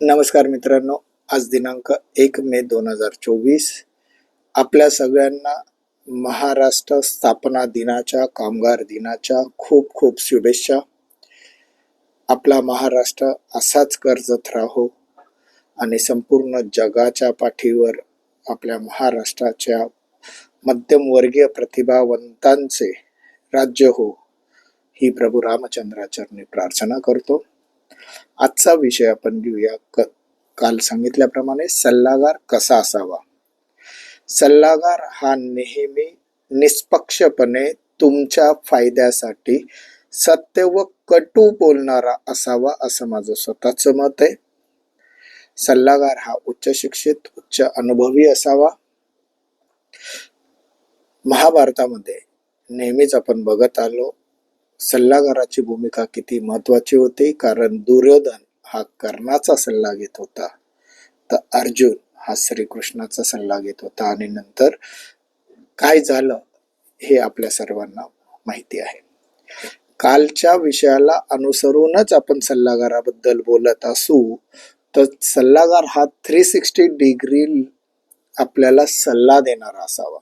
नमस्कार मित्रांनो आज दिनांक एक मे दोन हजार चोवीस. आपल्या सगळ्यांना महाराष्ट्र स्थापना दिनाच्या कामगार दिनाच्या खूप खूप शुभेच्छा. आपला महाराष्ट्र असाच कर्जत राहो आणि संपूर्ण जगाच्या पाठीवर आपल्या महाराष्ट्राच्या मध्यमवर्गीय प्रतिभावंतांचे राज्य हो ही प्रभू रामचंद्राचरणी प्रार्थना करतो. आजचा विषय आपण घेऊया क काल सांगितल्याप्रमाणे सल्लागार कसा असावा? सल्लागार हा नेहमी निष्पक्षपणे तुमच्या फायद्यासाठी सत्य व कटू बोलणारा असावा असं माझं स्वतःचं मत आहे. सल्लागार हा उच्च शिक्षित उच्च अनुभवी असावा. महाभारतामध्ये नेहमीच आपण बघत आलो सल्लागाराची भूमिका किती महत्वाची होती? कारण दुर्योधन हा कर्णाचा सल्ला घेत होता. तर अर्जुन हा श्रीकृष्णाचा सल्ला घेत होता. आणि नंतर काय झालं हे आपल्या सर्वांना माहिती आहे. कालच्या विषयाला अनुसरूनच आपण सल्लागाराबद्दल बोलत असू तर सल्लागार हा थ्री सिक्स्टी डिग्री आपल्याला सल्ला देणारा असावा.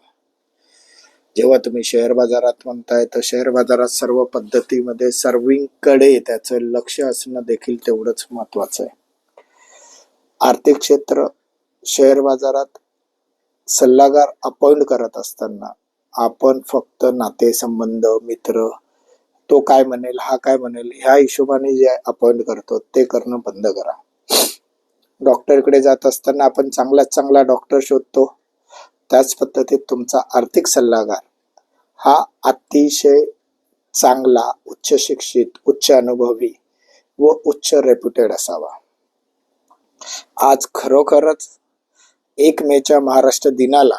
जेव्हा तुम्ही शेअर बाजारात म्हणताय तर शेअर बाजारात सर्व पद्धतीमध्ये सर्विंगकडे त्याचं लक्ष असणं देखील तेवढंच महत्वाचं आहे. आर्थिक क्षेत्र शेअर बाजारात सल्लागार अपॉइंट करत असताना आपण फक्त नातेसंबंध मित्र तो काय म्हणेल हा काय म्हणेल ह्या हिशोबाने जे अपॉइंट करतो ते करणं बंद करा. डॉक्टरकडे जात असताना आपण चांगल्यात चांगला डॉक्टर शोधतो त्याच पद्धतीत तुमचा आर्थिक सल्लागार हा अतिशय चांगला उच्च शिक्षित उच्च अनुभवी व उच्च रेप्युटेड असावा. आज खरोखरच एक मेच्या महाराष्ट्र दिनाला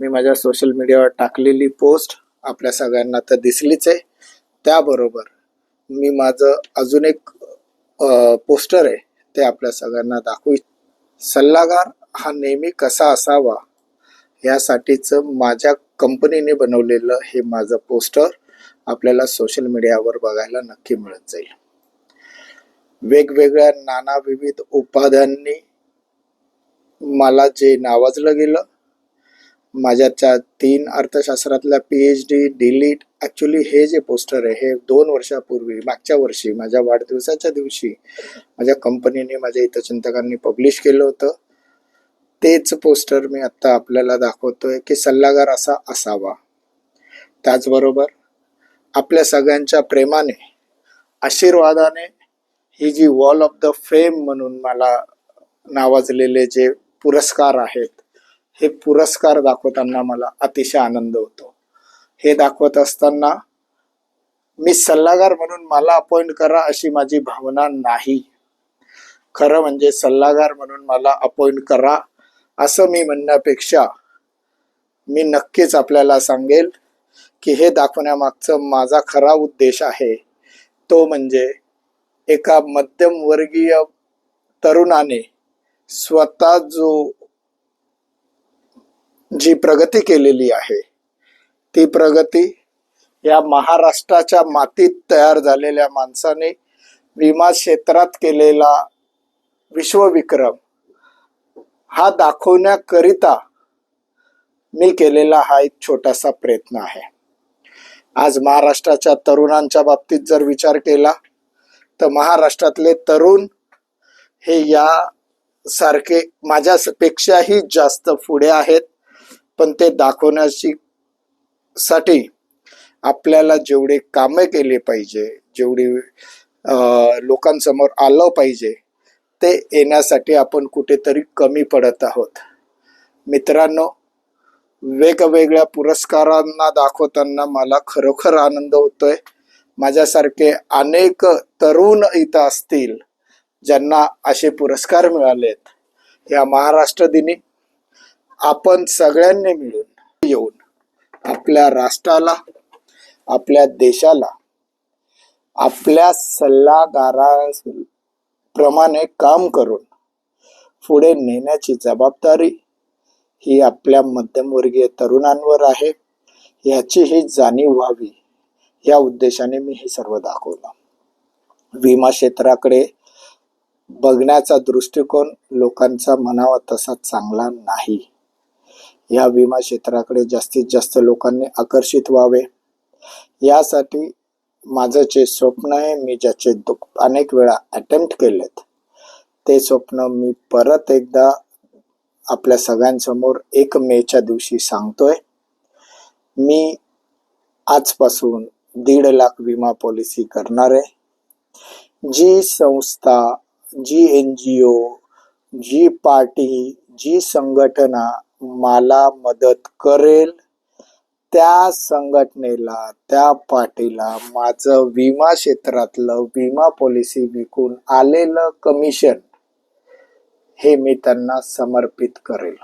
मी माझ्या सोशल मीडियावर टाकलेली पोस्ट आपल्या सगळ्यांना तर दिसलीच आहे. त्याबरोबर मी माझं अजून एक पोस्टर आहे ते आपल्या सगळ्यांना दाखवू. सल्लागार हा नेहमी कसा असावा यासाठीच माझ्या कंपनीने बनवलेलं हे माझं पोस्टर आपल्याला सोशल मीडियावर बघायला नक्की मिळत जाईल. वेगवेगळ्या नाना विविध उपाध्यांनी मला जे नावाजलं गेलं माझ्याच्या तीन अर्थशास्त्रातल्या P H D D Litt actually हे जे पोस्टर आहे हे दोन वर्षापूर्वी मागच्या वर्षी माझ्या वाढदिवसाच्या दिवशी माझ्या कंपनीने माझ्या हितचिंतकांनी पब्लिश केलं होतं. तेच पोस्टर मी आत्ता आपल्याला दाखवतोय की सल्लागार असा असावा. त्याचबरोबर आपल्या सगळ्यांच्या प्रेमाने आशीर्वादाने ही जी वॉल ऑफ द फेम म्हणून मला नावाजलेले जे पुरस्कार आहेत हे पुरस्कार दाखवताना मला अतिशय आनंद होतो. हे दाखवत असताना मी सल्लागार म्हणून मला अपॉइंट करा अशी माझी भावना नाही. खरं म्हणजे सल्लागार म्हणून मला अपॉइंट करा असं मी म्हणण्यापेक्षा मी नक्कीच आपल्याला सांगेल की हे दाखवण्यामागचं माझा खरा उद्देश आहे. तो म्हणजे एका मध्यमवर्गीय तरुणाने स्वतः जो जी प्रगती केलेली आहे ती प्रगती या महाराष्ट्राच्या मातीत तयार झालेल्या माणसाने विमा क्षेत्रात केलेला विश्वविक्रम हा दाखवण्याकरिता मी केलेला हा एक छोटासा प्रयत्न आहे. आज महाराष्ट्राच्या तरुणांच्या बाबतीत जर विचार केला तर महाराष्ट्रातले तरुण हे या सारखे माझ्यापेक्षाही जास्त पुढे आहेत पण ते दाखवण्याची साठी आपल्याला जेवढे कामे केले पाहिजे जेवढी लोकांसमोर आलं पाहिजे ते येण्यासाठी आपण कुठेतरी कमी पडत आहोत. मित्रांनो वेगवेगळ्या पुरस्कारांना दाखवताना मला खरोखर आनंद होतोय. माझ्यासारखे अनेक तरुण इथं असतील ज्यांना असे पुरस्कार मिळालेत. या महाराष्ट्र दिनी आपण सगळ्यांनी मिळून येऊन आपल्या राष्ट्राला आपल्या देशाला आपल्या प्रमाणे काम करून पुढे नेण्याची जबाबदारी ही आपल्या मध्यमवर्गीय तरुणांवर आहे. याची ही जाणीव व्हावी. या उद्देशाने मी हे सर्व दाखवलं. विमा क्षेत्राकडे बघण्याचा दृष्टिकोन लोकांचा म्हणावा तसा चांगला नाही. या विमा क्षेत्राकडे जास्तीत जास्त लोकांनी आकर्षित व्हावे. यासाठी माझं जे स्वप्न आहे मी ज्याचे दुःख अनेक वेळा अटेम्प्ट केलेत ते स्वप्न मी परत एकदा आपल्या सगळ्यांसमोर एक मेच्या दिवशी सांगतोय. मी आजपासून दीड लाख विमा पॉलिसी करणार आहे. जी संस्था जी एन जी ओ जी पार्टी जी संघटना मला मदत करेल त्या संघटनेला त्या पार्टीला माझं विमा क्षेत्रातलं विमा पॉलिसी विकून आलेलं कमिशन हे मी त्यांना समर्पित करेल.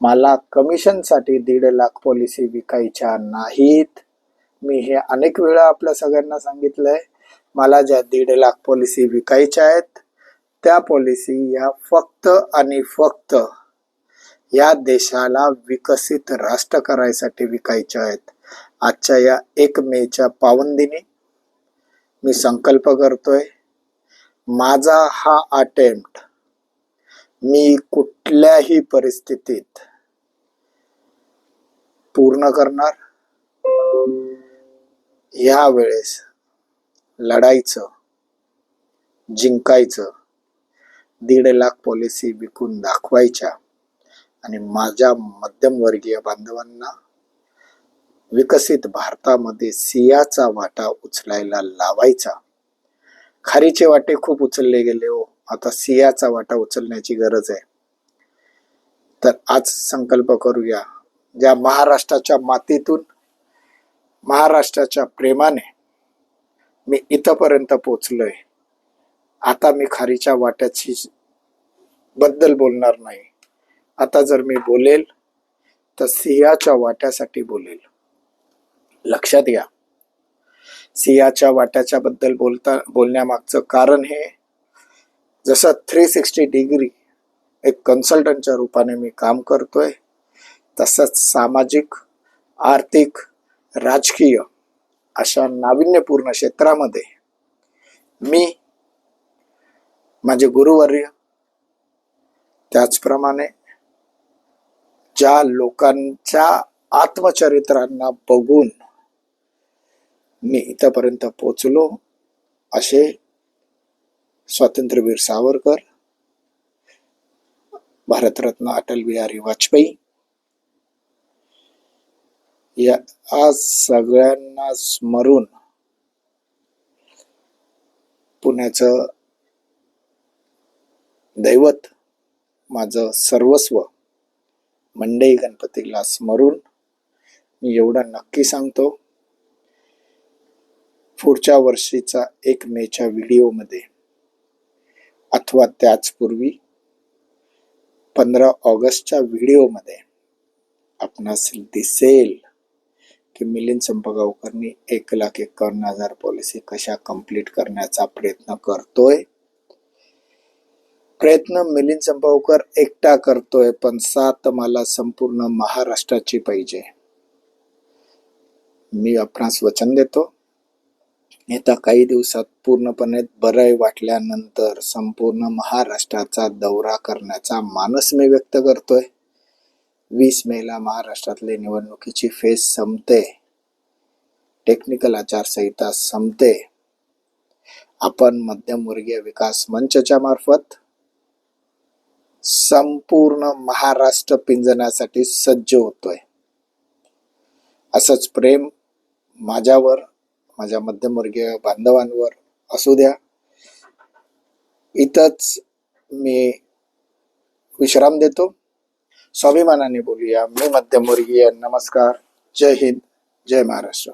मला कमिशनसाठी दीड लाख पॉलिसी विकायच्या नाहीत. मी हे अनेक वेळा आपल्या सगळ्यांना सांगितलंय. मला ज्या दीड लाख पॉलिसी विकायच्या आहेत त्या पॉलिसी या फक्त आणि फक्त या देशाला विकसित राष्ट्र करायसाठी विकायच्या आहेत. आजच्या या एक मेच्या पावनदिनी मी संकल्प करतोय माझा हा अटेम्प्ट मी कुठल्याही परिस्थितीत पूर्ण करणार. ह्या वेळेस लढायचं जिंकायचं दीड लाख पॉलिसी विकून दाखवायच्या आणि माझ्या मध्यमवर्गीय बांधवांना विकसित भारतामध्ये सियाचा वाटा उचलायला लावायचा. खारीचे वाटे खूप उचलले गेले हो. आता सियाचा वाटा उचलण्याची गरज आहे. तर आज संकल्प करूया ज्या महाराष्ट्राच्या मातीतून महाराष्ट्राच्या प्रेमाने मी इथपर्यंत पोचलोय. आता मी खारीच्या वाट्याची बद्दल बोलणार नाही. आता जर मी बोलेल तर सिंहाच्या वाट्यासाठी बोलेल. लक्षात घ्या. सिंहाच्या वाट्याच्या बद्दल बोलता बोलण्यामागचं कारण हे जसं थ्री सिक्स्टी डिग्री एक कन्सल्टंटच्या रूपाने मी काम करतोय तसंच सामाजिक आर्थिक राजकीय अशा नाविन्यपूर्ण क्षेत्रामध्ये मी माझे गुरुवर्य त्याचप्रमाणे ज्या लोकांच्या आत्मचरित्रांना बघून मी इथपर्यंत पोचलो असे स्वातंत्र्यवीर सावरकर भारतरत्न अटल बिहारी वाजपेयी या आज सगळ्यांना स्मरून पुण्याचं दैवत माझं सर्वस्व मंडई गणपतीला स्मरून मी एवढं नक्की सांगतो. पुढच्या वर्षीचा एक मेच्या व्हिडिओमध्ये अथवा त्याचपूर्वी पंधरा ऑगस्टच्या व्हिडिओमध्ये आपणास दिसेल की मिलिंद संपगावकरनी एक लाख एकावन्न हजार पॉलिसी कशा कंप्लीट करण्याचा प्रयत्न करतोय. प्रयत्न मिलिंद संपावकर एकटा करतोय पण साथ मला संपूर्ण महाराष्ट्राची पाहिजे. मी आपणास वचन देतो. येत्या काही दिवसात पूर्णपणे बरं वाटल्यानंतर संपूर्ण महाराष्ट्राचा दौरा करण्याचा मानस मी व्यक्त करतोय. वीस मेला महाराष्ट्रातले निवडणुकीची फेस संपते. टेक्निकल आचारसंहिता संपते. आपण मध्यमवर्गीय विकास मंचच्या मार्फत संपूर्ण महाराष्ट्र पिंजण्यासाठी सज्ज होतोय. असंच प्रेम माझ्यावर माझ्या मध्यमवर्गीय बांधवांवर असू द्या. इथंच मी विश्राम देतो. स्वाभिमानाने बोलूया. मी मध्यमवर्गीय नमस्कार. जय हिंद. जय महाराष्ट्र.